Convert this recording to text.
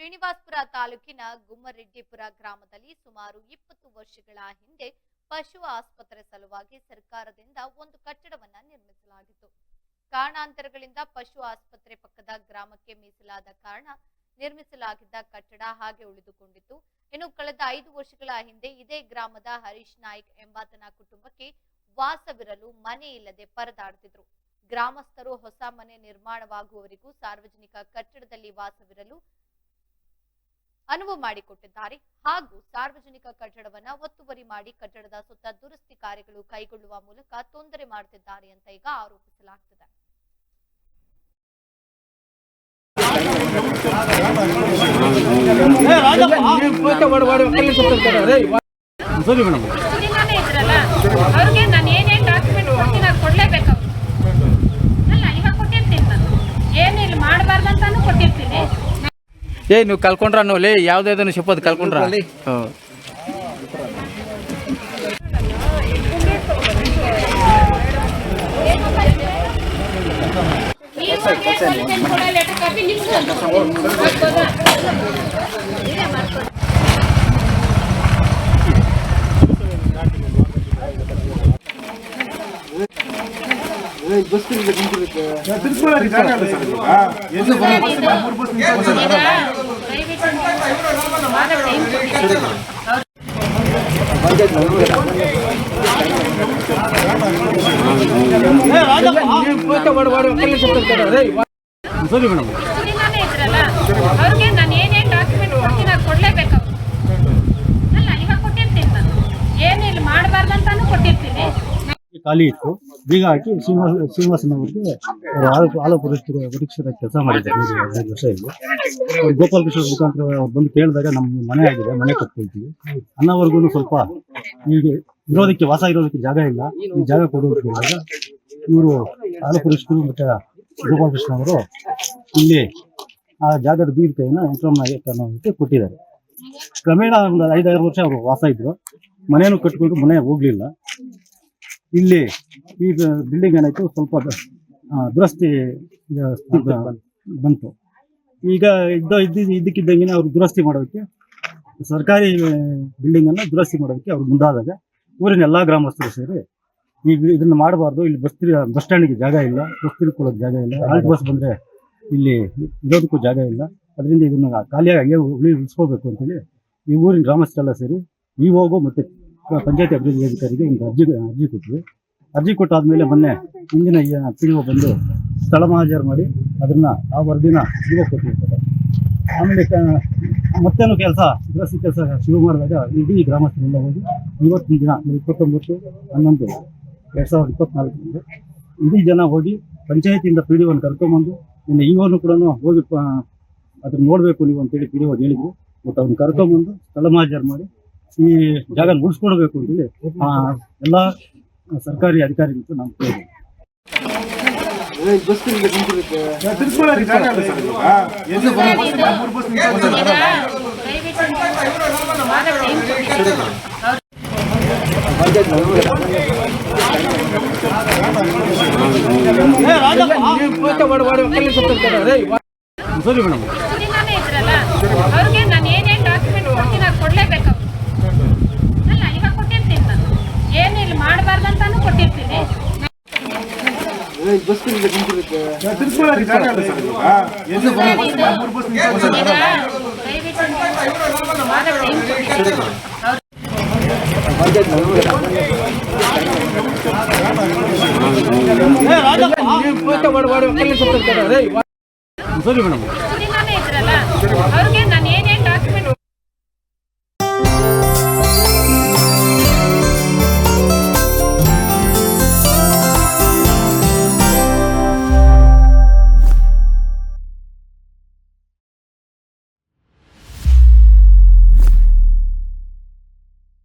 ಶ್ರೀನಿವಾಸ್ಪುರ ತಾಲೂಕಿನ ಗುಮ್ಮರೆಡ್ಡಿಪುರ ಗ್ರಾಮದಲ್ಲಿ ಸುಮಾರು ಇಪ್ಪತ್ತು ವರ್ಷಗಳ ಹಿಂದೆ ಪಶು ಆಸ್ಪತ್ರೆ ಸಲುವಾಗಿ ಸರ್ಕಾರದಿಂದ ಒಂದು ಕಟ್ಟಡವನ್ನ ನಿರ್ಮಿಸಲಾಗಿತ್ತು. ಕಾರಣಾಂತರಗಳಿಂದ ಪಶು ಆಸ್ಪತ್ರೆ ಪಕ್ಕದ ಗ್ರಾಮಕ್ಕೆ ಮೀಸಲಾದ ಕಾರಣ ನಿರ್ಮಿಸಲಾಗಿದ್ದ ಕಟ್ಟಡ ಹಾಗೆ ಉಳಿದುಕೊಂಡಿತ್ತು. ಇನ್ನು ಕಳೆದ ಐದು ವರ್ಷಗಳ ಹಿಂದೆ ಇದೇ ಗ್ರಾಮದ ಹರೀಶ್ ನಾಯ್ಕ್ ಎಂಬಾತನ ಕುಟುಂಬಕ್ಕೆ ವಾಸವಿರಲು ಮನೆ ಇಲ್ಲದೆ ಪರದಾಡುತ್ತಿದ್ರು ಗ್ರಾಮಸ್ಥರು ಹೊಸ ಮನೆ ನಿರ್ಮಾಣವಾಗುವವರೆಗೂ ಸಾರ್ವಜನಿಕ ಕಟ್ಟಡದಲ್ಲಿ ವಾಸವಿರಲು ಅನುವು ಮಾಡಿಕೊಟ್ಟಿದ್ದಾರೆ. ಹಾಗೂ ಸಾರ್ವಜನಿಕ ಕಟ್ಟಡವನ್ನ ಒತ್ತುವರಿ ಮಾಡಿ ಕಟ್ಟಡದ ಸುತ್ತ ದುರಸ್ತಿ ಕಾರ್ಯಗಳು ಕೈಗೊಳ್ಳುವ ಮೂಲಕ ತೊಂದರೆ ಮಾಡುತ್ತಿದ್ದಾರೆ ಅಂತ ಈಗ ಆರೋಪಿಸಲಾಗ್ತಿದೆ. ಸರಿ ಮೇಡಮ್ ಸುರಿನಾನೇ ಇದ್ರಲ್ಲ ಅವ್ರಿಗೆ ನಾನು ಏನೇನು ಡಾಕ್ಯುಮೆಂಟ್ ಕೊಡ್ತೀನಿ ಅದು ಕೊಡಲೇಬೇಕು ಅವರು ಅಲ್ಲ ಇವಾಗ ಕೊಟ್ಟಿರ್ತೀನಿ ನಾನು ಏನು ಇಲ್ಲಿ ಮಾಡಬಾರ್ದಂತಾನು ಕೊಟ್ಟಿರ್ತೀನಿ ಏ ನೀವು ಕಲ್ಕೊಂಡ್ರ ಅನ್ನೋಲಿ ಯಾವ್ದಾದ್ರು ಶಿಪ್ಪದ್ ಕಲ್ಕೊಂಡ್ರ? ಹ್ಮ್. ಕೊಟ್ಟಿದ್ದೀನಿ. ಸರಿ ಮೇಡಮ್ ಸುರಿನಾನೇ ಇದ್ರಲ್ಲ ಅವ್ರಿಗೆ ನಾನು ಏನೇನು ಡಾಕ್ಯುಮೆಂಟ್ ಕೊಡ್ತೀನಿ ಅದು ಕೊಡಲೇಬೇಕು ಅವರು ಅಲ್ಲ ಇವಾಗ ಕೊಟ್ಟಿರ್ತೀನಿ ನಾನು ಏನು ಇಲ್ಲಿ ಮಾಡಬಾರ್ದಂತಾನು ಕೊಟ್ಟಿರ್ತೀನಿ ಖಾಲಿ ಇತ್ತು ಬೀಗ ಹಾಕಿ ಶ್ರೀನಿವಾಸ ಶ್ರೀನಿವಾಸನವ್ರಿಗೆ ಅವರು ಆಳು ಆಳು ಪರೀಕ್ಷೆ ಕೆಲಸ ಮಾಡಿದ್ದಾರೆ ಹದಿನೈದು ವರ್ಷ ಇಲ್ಲಿ ಗೋಪಾಲ ಕೃಷ್ಣ ಮುಖಾಂತರ ಅವ್ರು ಬಂದು ಕೇಳಿದಾಗ ನಮ್ಮ ಮನೆ ಆಗಿದೆ, ಮನೆ ಕಟ್ಕೊಳ್ತೀವಿ. ಅನ್ನೋವರೆಗೂ ಸ್ವಲ್ಪ ಈಗ ಇರೋದಕ್ಕೆ, ವಾಸ ಇರೋದಕ್ಕೆ ಜಾಗ ಇಲ್ಲ. ಈ ಜಾಗ ಕೊಡೋದಕ್ಕೆ ಇವರು ಆಳು ಪರೀಕ್ಷಕರು ಮತ್ತೆ ಗೋಪಾಲ್ ಕೃಷ್ಣ ಅವರು ಇಲ್ಲಿ ಆ ಜಾಗದ ಕೈನ ಆಗಿ ಅನ್ನೋದಕ್ಕೆ ಕೊಟ್ಟಿದ್ದಾರೆ. ಕ್ರಮೇಣ ಒಂದು ಐದಾರು ವರ್ಷ ಅವರು ವಾಸ ಇದ್ರು. ಮನೆಯನ್ನು ಕಟ್ಕೊಂಡು ಮನೆ ಹೋಗ್ಲಿಲ್ಲ. ಇಲ್ಲಿ ಈ ಬಿಲ್ಡಿಂಗ್ ಏನಾಯ್ತು? ಸ್ವಲ್ಪ ದುರಸ್ತಿ ಬಂತು. ಈಗ ಇದ್ದ ಇದ್ದ ಇದ್ದಕ್ಕಿದ್ದಂಗೆ ಅವ್ರು ದುರಸ್ತಿ ಮಾಡೋದಕ್ಕೆ ಸರ್ಕಾರಿ ಬಿಲ್ಡಿಂಗ್ ಅನ್ನ ದುರಸ್ತಿ ಮಾಡೋದಕ್ಕೆ ಅವ್ರು ಮುಂದಾದಾಗ ಊರಿನ ಎಲ್ಲಾ ಗ್ರಾಮಸ್ಥರು ಸೇರಿ ಈ ಇದನ್ನ ಮಾಡಬಾರ್ದು ಇಲ್ಲಿ ಬಸ್ ಬಸ್ ಸ್ಟ್ಯಾಂಡ್ಗೆ ಜಾಗ ಇಲ್ಲ ಬಸ್ ತಿಳ್ಕೊಳ್ಳೋಕೆ ಜಾಗ ಇಲ್ಲ ಆಲ್ಟ್ ಬಸ್ ಬಂದ್ರೆ ಇಲ್ಲಿ ಇರೋದಕ್ಕೂ ಜಾಗ ಇಲ್ಲ ಅದರಿಂದ ಇದನ್ನ ಖಾಲಿಯಾಗಿ ಉಳಿ ಉಳಿಸ್ಕೋಬೇಕು ಅಂತೇಳಿ ಈ ಊರಿನ ಗ್ರಾಮಸ್ಥರೆಲ್ಲ ಸೇರಿ ಈ ಹೋಗೋ ಮತ್ತೆ ಪಂಚಾಯತಿ ಅಭಿವೃದ್ಧಿ ಅಧಿಕಾರಿಗೆ ಒಂದು ಅರ್ಜಿ ಅರ್ಜಿ ಕೊಟ್ವಿ ಅರ್ಜಿ ಕೊಟ್ಟಾದ್ಮೇಲೆ ಮೊನ್ನೆ ಹಿಂದಿನ ಪಿ ಬಂದು ಸ್ಥಳ ಮಹಾಜರು ಮಾಡಿ ಅದನ್ನ ಆ ವರದಿನ ಒ ಕೊಟ್ಟಿರ್ತಾರೆ. ಆಮೇಲೆ ಮತ್ತೇನು ಕೆಲಸ, ದುರಸ್ತಿ ಕೆಲಸ ಶುರು ಮಾಡಿದಾಗ ಇಡೀ ಗ್ರಾಮಸ್ಥರಿಂದ ಹೋಗಿ ಇವತ್ತಿನ ದಿನ ಇಪ್ಪತ್ತೊಂಬತ್ತು, ಹನ್ನೊಂದು, ಎರಡು ಸಾವಿರದ ಇಪ್ಪತ್ನಾಲ್ಕರಿಂದ ಇಡೀ ಜನ ಹೋಗಿ ಪಂಚಾಯತಿಯಿಂದ ಪಿ ಡಿ ಒನ್ ಕರ್ಕೊಂಬಂದು ಇನ್ನು ಇವನು ಕೂಡ ಹೋಗಿ ಅದನ್ನು ನೋಡಬೇಕು ನೋಡ್ಬೇಕು ನೀವು ಅಂತೇಳಿ ಪಿ ಡಿ ಒ ಹೇಳಿದ್ರು. ಮತ್ತು ಅವ್ನು ಕರ್ಕೊಂಬಂದು ಸ್ಥಳ ಮಹಾಜರು ಮಾಡಿ ಈ ಜಾಗ ಉಳಿಸ್ಕೊಡ್ಬೇಕು ಅಂತೇಳಿ ಹೇಳಿ ಎಲ್ಲ ಸರ್ಕಾರಿ ಅಧಿಕಾರಿಗಳು ನಾವು ಕೇಳಿ ದಯವಿಟ್ಟು ಭಾಳ ಟೈಮ್ ಕೊಟ್ಟಿದ್ದೀನಿ ಸರಿ. ಮೇಡಮ್ ಸುರಿನಾನೇ ಇದ್ರಲ್ಲ ಅವ್ರಿಗೆ ನಾನು ಏನೇನು ಡಾಕ್ಯುಮೆಂಟ್ ಕೊಡ್ತೀನಿ ಅದು ಕೊಡಲೇಬೇಕು ಅವರು ಅಲ್ಲ ಇವಾಗ ಕೊಟ್ಟಿರ್ತೀನಿ ನಾನು ದುರಸ್ತಿ ಏನು